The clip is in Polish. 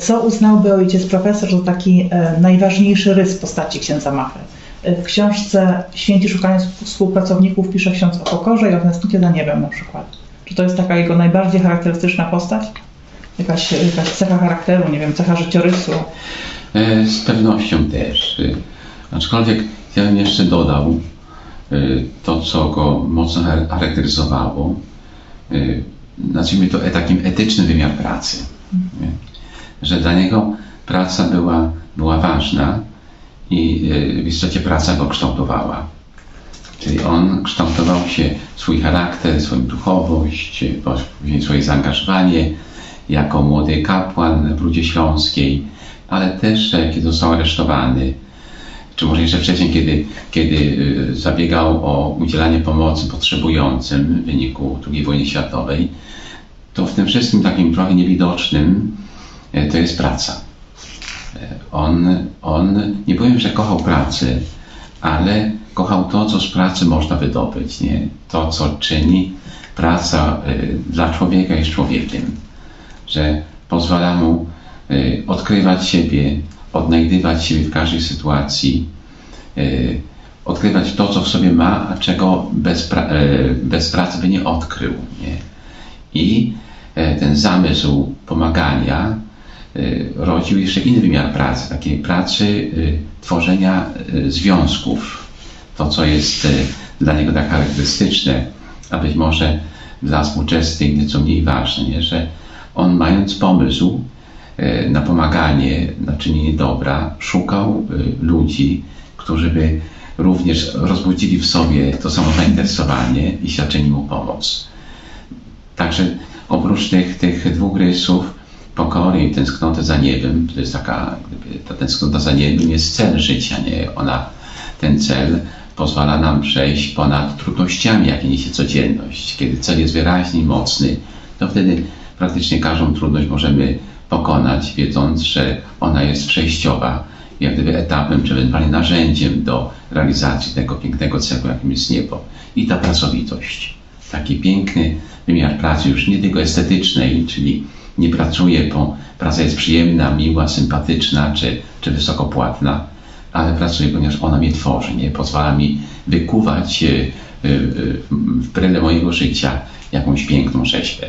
Co uznałby ojciec profesor za taki e, najważniejszy rys postaci księdza Machy? E, W książce Święci szukając współpracowników pisze ksiądz o pokorze i o tęsknocie za niebem na przykład. Czy to jest taka jego najbardziej charakterystyczna postać? Jakaś, jakaś cecha charakteru, nie wiem, cecha życiorysu? E, Z pewnością też. Aczkolwiek ja bym jeszcze dodał to, co go mocno char- charakteryzowało. Nazwijmy to takim etycznym wymiar pracy. Że dla niego praca była, była ważna i y, w istocie praca go kształtowała. Czyli on kształtował się swój charakter, swoją duchowość, swoje zaangażowanie jako młody kapłan w Rudzie Śląskiej, ale też e, kiedy został aresztowany, czy może jeszcze wcześniej, kiedy, kiedy y, zabiegał o udzielanie pomocy potrzebującym w wyniku II wojny światowej, to w tym wszystkim takim trochę niewidocznym to jest praca. E, On, on nie powiem, że kochał pracę, ale kochał to, co z pracy można wydobyć, nie? to, co czyni praca y, dla człowieka jest człowiekiem, że pozwala mu odkrywać siebie, odnajdywać siebie w każdej sytuacji, odkrywać to, co w sobie ma, a czego bez, pra- bez pracy by nie odkrył. Nie? I e, ten zamysł pomagania rodził jeszcze inny wymiar pracy, takiej pracy y, tworzenia y, związków. To, co jest y, dla niego tak charakterystyczne, a być może dla współczesnych nieco mniej ważne, nie? że on mając pomysł y, na pomaganie, na czynienie dobra, szukał y, ludzi, którzy by również rozbudzili w sobie to samo zainteresowanie i świadczyli mu pomoc. Także oprócz tych, tych dwóch rysów, pokory i tęsknoty za niebem, to jest taka, gdyby ta tęsknota za niebem jest cel życia, nie? Ona, ten cel pozwala nam przejść ponad trudnościami, jakie niesie codzienność. Kiedy cel jest wyraźny i mocny, to wtedy praktycznie każdą trudność możemy pokonać, wiedząc, że ona jest przejściowa, jak gdyby etapem, czy ewentualnie narzędziem do realizacji tego pięknego celu, jakim jest niebo. I ta pracowitość taki piękny wymiar pracy, już nie tylko estetycznej, czyli nie pracuję, bo praca jest przyjemna, miła, sympatyczna czy, czy wysokopłatna, ale pracuję, ponieważ ona mnie tworzy, nie? pozwala mi wykuwać e, e, w bryle mojego życia jakąś piękną rzeźbę.